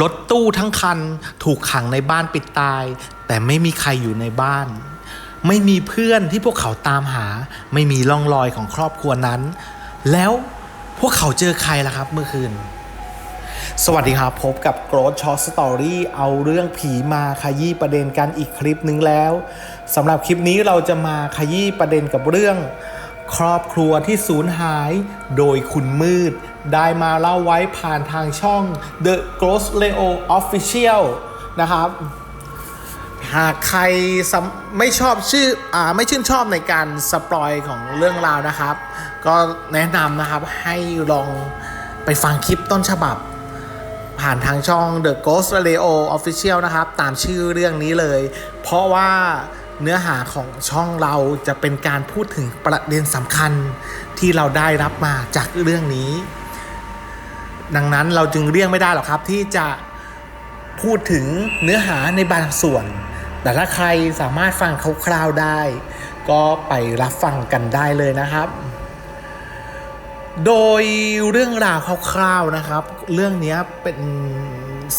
รถตู้ทั้งคันถูกขังในบ้านปิดตาย แต่ไม่มีใครอยู่ในบ้าน ไม่มีเพื่อนที่พวกเขาตามหา ไม่มีร่องรอยของครอบครัวนั้น แล้วพวกเขาเจอใครล่ะครับเมื่อคืน สวัสดีครับ พบกับ Growth Short Story เอาเรื่องผีมาขยี้ประเด็นกันอีกคลิปหนึ่งแล้วสำหรับคลิปนี้เราจะมาขยี้ประเด็นกับเรื่อง ครอบครัวที่สูญหาย โดยคุณมืด ได้มาเล่าไว้ผ่านทางช่อง The Ghost Leo Official นะครับ หากใครไม่ชอบชื่ออ่าไม่ชื่นชอบในการสปอยของเรื่องราวนะครับ ก็แนะนำนะครับให้ลองไปฟังคลิปต้นฉบับ ผ่านทางช่อง The Ghost Radio Official นะครับ ตามชื่อเรื่องนี้เลย เพราะว่า เนื้อหาของช่องเราจะเป็นการพูดถึงประเด็นสำคัญที่เราได้รับมาจากเรื่องนี้ ดังนั้นเราจึงเรียกไม่ได้หรอกครับ ที่จะพูดถึงเนื้อหาในบางส่วน แต่ถ้าใครสามารถฟังคร่าวๆได้ ก็ไปรับฟังกันได้เลยนะครับ โดยเรื่องราวคร่าวๆนะครับ เรื่องนี้เป็น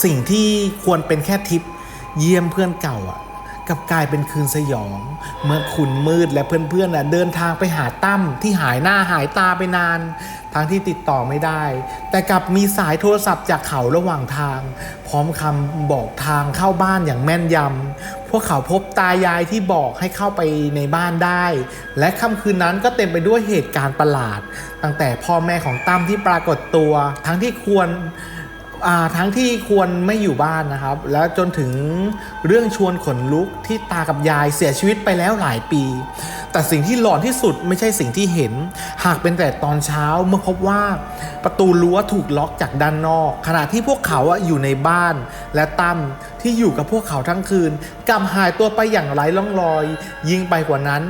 สิ่งที่ควรเป็นแค่ทิปเยี่ยมเพื่อนเก่าอะ กับกลายเป็นคืนสยอง เมื่อคุณมืดและเพื่อนๆนะเดินทางไปหาตั้มที่หายหน้าหายตาไปนาน ทั้งที่ติดต่อไม่ได้ แต่กลับมีสายโทรศัพท์จากเขาระหว่างทาง พร้อมคำบอกทางเข้าบ้านอย่างแม่นยำพวกเขาพบตายายที่บอกให้เข้าไปในบ้านได้ และค่ำคืนนั้นก็เต็มไปด้วยเหตุการณ์ประหลาด ตั้งแต่พ่อแม่ของตั้มที่ปรากฏตัว ทั้งที่ควร ทั้งที่ควรไม่อยู่บ้านนะครับ แล้วจนถึงเรื่องชวนขนลุกที่ตากับยายเสียชีวิตไปแล้วหลายปี แต่สิ่งที่หลอนที่สุดไม่ใช่สิ่งที่เห็น หากเป็นแต่ตอนเช้าเมื่อพบว่าประตูรั้วถูกล็อกจากด้านนอก ขณะที่พวกเขาอยู่ในบ้านและตั้มที่อยู่กับพวกเขาทั้งคืนกลับหายตัวไปอย่างไร้ร่องรอย ยิ่งไปกว่านั้น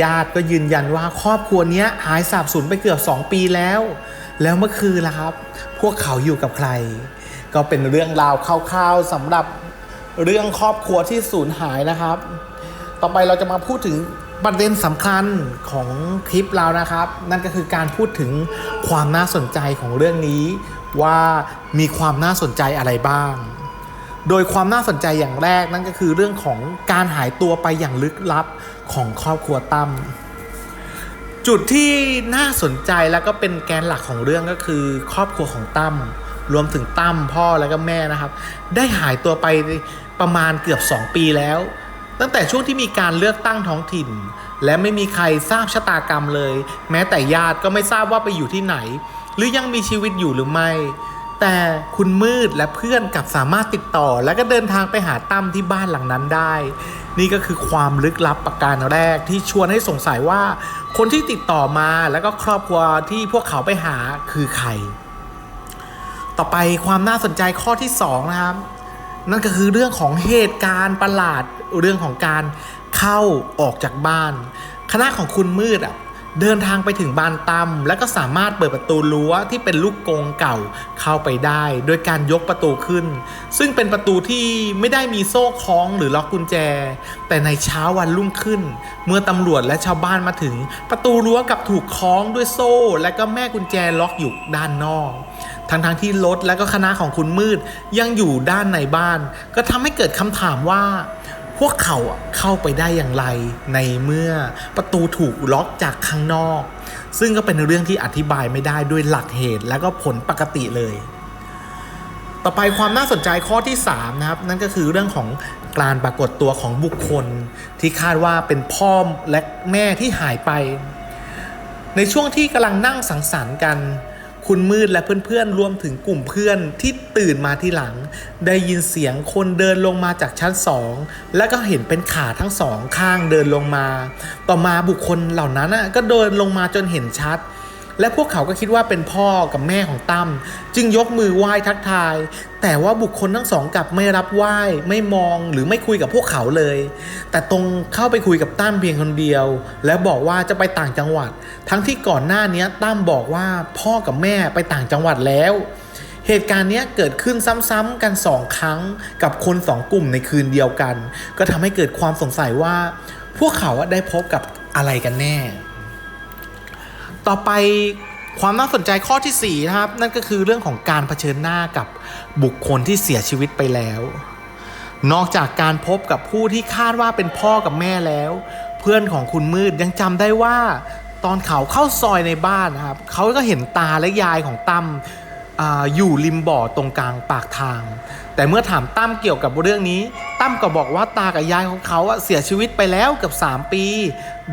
ญาติก็ยืนยันว่าครอบครัวนี้หายสาบสูญไปเกือบ 2 ปีแล้ว แล้วเมื่อคืนล่ะครับ พวกเขาอยู่กับใคร ก็เป็นเรื่องราวคร่าวๆสำหรับเรื่องครอบครัวที่สูญหายนะครับ ต่อไปเราจะมาพูดถึงประเด็นสำคัญของคลิปเรานะครับ นั่นก็คือการพูดถึงความน่าสนใจของเรื่องนี้ ว่ามีความน่าสนใจอะไรบ้าง โดยความน่าสนใจอย่างแรกนั่นก็คือเรื่องของการหายตัวไปอย่างลึกลับของครอบครัวตั้ม จุดที่น่าสนใจแล้วก็เป็นแกนหลักของเรื่องก็คือ ครอบครัวของตั้มรวมถึงตั้มพ่อแล้วก็แม่นะครับ ได้หายตัวไปประมาณเกือบ 2 ปีแล้ว ตั้งแต่ช่วงที่มีการเลือกตั้งท้องถิ่น และไม่มีใครทราบชะตากรรมเลย แม้แต่ญาติก็ไม่ทราบว่าไปอยู่ที่ไหน หรือยังมีชีวิตอยู่หรือไม่ แต่คุณมืดและเพื่อนกลับสามารถติดต่อ และก็เดินทางไปหาตั้มที่บ้านหลังนั้นได้ นี่ก็คือความลึกลับประการแรกที่ชวนให้สงสัยว่า คนที่ติดต่อมาแล้วก็ครอบครัวที่พวกเขาไปหาคือใคร ต่อไปความน่าสนใจข้อที่2นะครับ นั่นก็คือเรื่องของเหตุการณ์ประหลาดเรื่องของการเข้าออกจากบ้าน คณะของคุณมืดอะ เดินทางไปถึงบ้านตั้มแล้วก็สามารถเปิดประตูรั้วที่เป็นลูกกงเก่าเข้าไปได้ โดยการยกประตูขึ้น ซึ่งเป็นประตูที่ไม่ได้มีโซ่คล้องหรือล็อกกุญแจ แต่ในเช้าวันรุ่งขึ้น เมื่อตำรวจและชาวบ้านมาถึง ประตูรั้วกับถูกคล้องด้วยโซ่ และก็แม่กุญแจล็อกอยู่ด้านนอกทั้งทงๆที่รถและก็คณะของคุณมืดยังอยู่ด้านในบ้าน ก็ทำให้เกิดคำถามว่า พวกเขาเข้าไปได้อย่างไรในเมื่อประตูถูกล็อกจากข้างนอก ซึ่งก็เป็นเรื่องที่อธิบายไม่ได้ด้วยหลักเหตุและก็ผลปกติเลย ต่อไปความน่าสนใจข้อที่ 3 นะครับ นั่นก็คือเรื่องของการปรากฏตัวของบุคคล ที่คาดว่าเป็นพ่อและแม่ที่หายไป ในช่วงที่กำลังนั่งสังสรรค์กัน คุณมืดและเพื่อนๆรวมถึงกลุ่มเพื่อนที่ตื่นมาที่หลัง ได้ยินเสียงคนเดินลงมาจากชั้นสองและก็เห็นเป็นขาทั้งสองข้างเดินลงมา ต่อมาบุคคลเหล่านั้นก็เดินลงมาจนเห็นชัด และพวกเขาก็คิดว่าเป็นพ่อกับแม่ของตั้มจึงยกมือไหว้ทักทาย แต่ว่าบุคคลทั้งสองกลับไม่รับไหว้ไม่มองหรือไม่คุยกับพวกเขาเลย แต่ตรงเข้าไปคุยกับตั้มเพียงคนเดียว และบอกว่าจะไปต่างจังหวัด ทั้งที่ก่อนหน้านี้ตั้มบอกว่าพ่อกับแม่ไปต่างจังหวัดแล้วเหตุการณ์นี้เกิดขึ้นซ้ำๆกันสองครั้งกับคนสองกลุ่มในคืนเดียวกัน ก็ทำให้เกิดความสงสัยว่า พวกเขาได้พบกับอะไรกันแน่ ต่อไปความน่าสนใจข้อที่ 4 นะครับ นั่นก็คือเรื่องของการเผชิญหน้ากับบุคคลที่เสียชีวิตไปแล้ว นอกจากการพบกับผู้ที่คาดว่าเป็นพ่อกับแม่แล้ว เพื่อนของคุณมืดยังจำได้ว่า ตอนเขาเข้าซอยในบ้านนะครับ เขาก็เห็นตาและยายของตั้มออยู่ริมบ่อตรงกลางปากทาง แต่เมื่อถามตั้มเกี่ยวกับเรื่องนี้ ตั้มก็บอกว่าตากับยายของเขาเสียชีวิตไปแล้วเกือบ3 ปี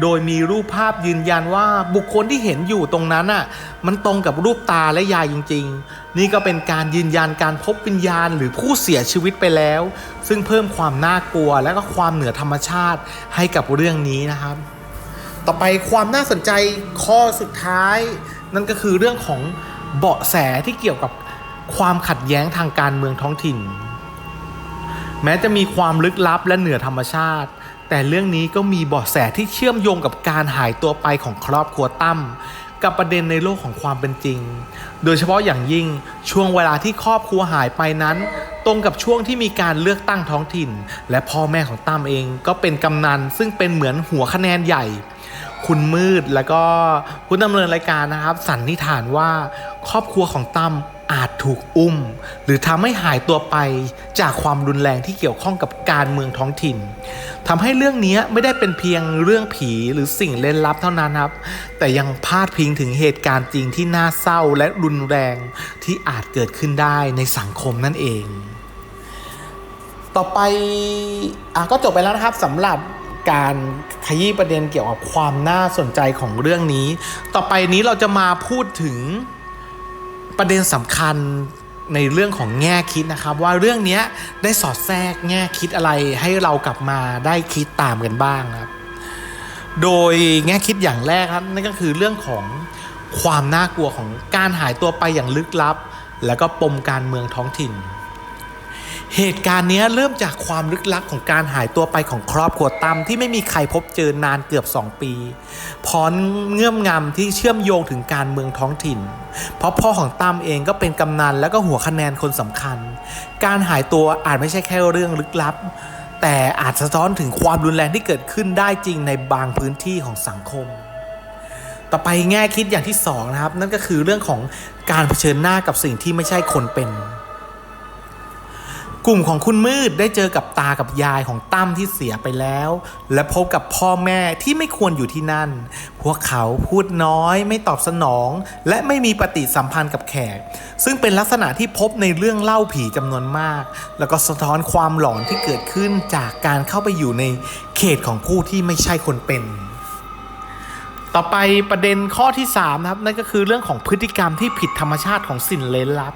โดยมีรูปภาพยืนยันว่าบุคคลที่เห็นอยู่ตรงนั้นอะมันตรงกับรูปตาและยายจริง ๆ นี่ก็เป็นการยืนยันการพบวิญญาณหรือผู้เสียชีวิตไปแล้ว ซึ่งเพิ่มความน่ากลัวและก็ความเหนือธรรมชาติให้กับเรื่องนี้นะครับ ต่อไปความน่าสนใจข้อสุดท้าย นั่นก็คือเรื่องของเบาะแสที่เกี่ยวกับความขัดแย้งทางการเมืองท้องถิ่น แม้จะมีความลึกลับและเหนือธรรมชาติ แต่เรื่องนี้ก็มีเบาะแสที่เชื่อมโยงกับการหายตัวไปของครอบครัวตั้มกับประเด็นในโลกของความเป็นจริง โดยเฉพาะอย่างยิ่งช่วงเวลาที่ครอบครัวหายไปนั้น ตรงกับช่วงที่มีการเลือกตั้งท้องถิ่น และพ่อแม่ของตั้มเองก็เป็นกำนันซึ่งเป็นเหมือนหัวคะแนนใหญ่ คุณมืดแล้วก็คุณดำเนินรายการนะครับ สันนิษฐานว่าครอบครัวของตั้ม อาจถูกอุ้ม หรือทำให้หายตัวไปจากความรุนแรงที่เกี่ยวข้องกับการเมืองท้องถิ่นทำให้เรื่องนี้ไม่ได้เป็นเพียงเรื่องผีหรือสิ่งเล่นลับเท่านั้นครับ แต่ยังพาดพิงถึงเหตุการณ์จริงที่น่าเศร้าและรุนแรงที่อาจเกิดขึ้นได้ในสังคมนั่นเอง ต่อไปอะก็จบไปแล้วนะครับสำหรับการขยี้ประเด็นเกี่ยวกับความน่าสนใจของเรื่องนี้ ต่อไปนี้เราจะมาพูดถึง ประเด็นสำคัญในเรื่องของแง่คิดนะครับ ว่าเรื่องนี้ได้สอดแทรกแง่คิดอะไรให้เรากลับมาได้คิดตามกันบ้างครับ โดยแง่คิดอย่างแรกครับนั่นก็คือเรื่องของความน่ากลัวของการหายตัวไปอย่างลึกลับ และก็ปมการเมืองท้องถิ่น เหตุการณ์นี้เริ่มจากความลึกลับของการหายตัวไปของครอบครัวตั้มที่ไม่มีใครพบเจอนานเกือบ 2 ปี พร้อมเงื่อมงำที่เชื่อมโยงถึงการเมืองท้องถิ่น เพราะพ่อของตั้มเองก็เป็นกำนันแล้วก็หัวคะแนนคนสำคัญ การหายตัวอาจไม่ใช่แค่เรื่องลึกลับ แต่อาจสะท้อนถึงความรุนแรงที่เกิดขึ้นได้จริงในบางพื้นที่ของสังคม ต่อไปแง่คิดอย่างที่สองนะครับนั่นก็คือเรื่องของการเผชิญหน้ากับสิ่งที่ไม่ใช่คนเป็น กลุ่มของคุณมืดได้เจอกับตากับยายของตั้มที่เสียไปแล้ว และพบกับพ่อแม่ที่ไม่ควรอยู่ที่นั่น พวกเขาพูดน้อย ไม่ตอบสนอง และไม่มีปฏิสัมพันธ์กับแขก ซึ่งเป็นลักษณะที่พบในเรื่องเล่าผีจำนวนมาก แล้วก็สะท้อนความหลอนที่เกิดขึ้นจากการเข้าไปอยู่ในเขตของผู้ที่ไม่ใช่คนเป็นต่อไปประเด็นข้อที่3นะครับนั่นก็คือเรื่องของพฤติกรรมที่ผิดธรรมชาติของสิ่งเล้นลับ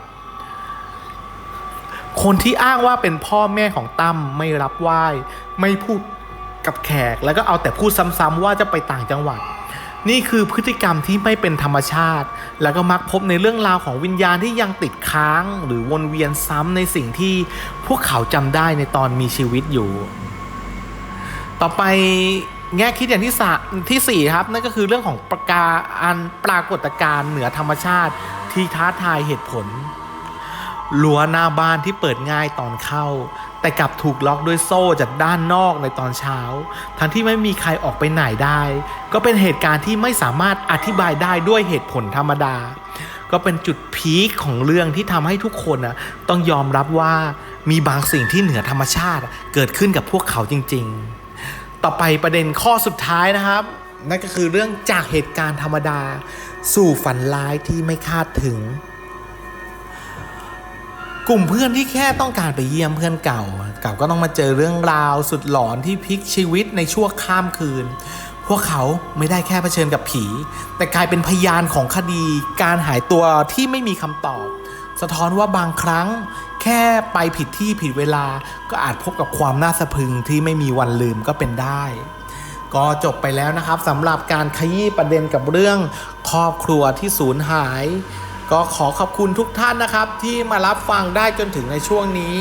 คนที่อ้างว่าเป็นพ่อแม่ของตั้มไม่รับไหว้ไม่พูดกับแขก แล้วก็เอาแต่พูดซ้ำๆว่าจะไปต่างจังหวัด นี่คือพฤติกรรมที่ไม่เป็นธรรมชาติ แล้วก็มักพบในเรื่องราวของวิญญาณที่ยังติดค้าง หรือวนเวียนซ้ำในสิ่งที่พวกเขาจำได้ในตอนมีชีวิตอยู่ ต่อไปแง่คิดอย่างที่สาที่สี่ครับ นั่นก็คือเรื่องของประกาอันปรากฏการณ์เหนือธรรมชาติที่ท้าทายเหตุผล รั้วหน้าบ้านที่เปิดง่ายตอนเข้า แต่กลับถูกล็อกด้วยโซ่จากด้านนอกในตอนเช้า ทั้งที่ไม่มีใครออกไปไหนได้ ก็เป็นเหตุการณ์ที่ไม่สามารถอธิบายได้ด้วยเหตุผลธรรมดา ก็เป็นจุดพีคของเรื่องที่ทำให้ทุกคนนะต้องยอมรับว่ามีบางสิ่งที่เหนือธรรมชาติเกิดขึ้นกับพวกเขาจริง ๆ ต่อไปประเด็นข้อสุดท้ายนะครับ นั่นก็คือเรื่องจากเหตุการณ์ธรรมดา สู่ฝันร้ายที่ไม่คาดถึง กลุ่มเพื่อนที่แค่ต้องการไปเยี่ยมเพื่อนเก่า เก่าก็ต้องมาเจอเรื่องราวสุดหลอนที่พลิกชีวิตในชั่วข้ามคืน พวกเขาไม่ได้แค่เผชิญกับผี แต่กลายเป็นพยานของคดี การหายตัวที่ไม่มีคำตอบ สะท้อนว่าบางครั้ง แค่ไปผิดที่ผิดเวลา ก็อาจพบกับความน่าสะพรึงที่ไม่มีวันลืมก็เป็นได้ก็จบไปแล้วนะครับสำหรับการขยี้ประเด็นกับเรื่องครอบครัวที่สูญหาย ก็ขอขอบคุณทุกท่านนะครับที่มารับฟังได้จนถึงในช่วงนี้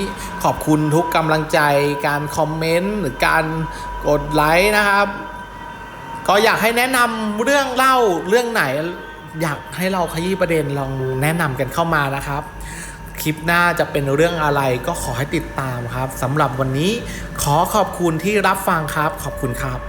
ขอบคุณทุกกำลังใจ การคอมเมนต์หรือการกดไลค์นะครับ ก็อยากให้แนะนำเรื่องเล่าเรื่องไหน อยากให้เราขยี้ประเด็นลองแนะนำกันเข้ามานะครับ คลิปหน้าจะเป็นเรื่องอะไรก็ขอให้ติดตามครับสำหรับวันนี้ขอขอบคุณที่รับฟังครับ ขอบคุณครับ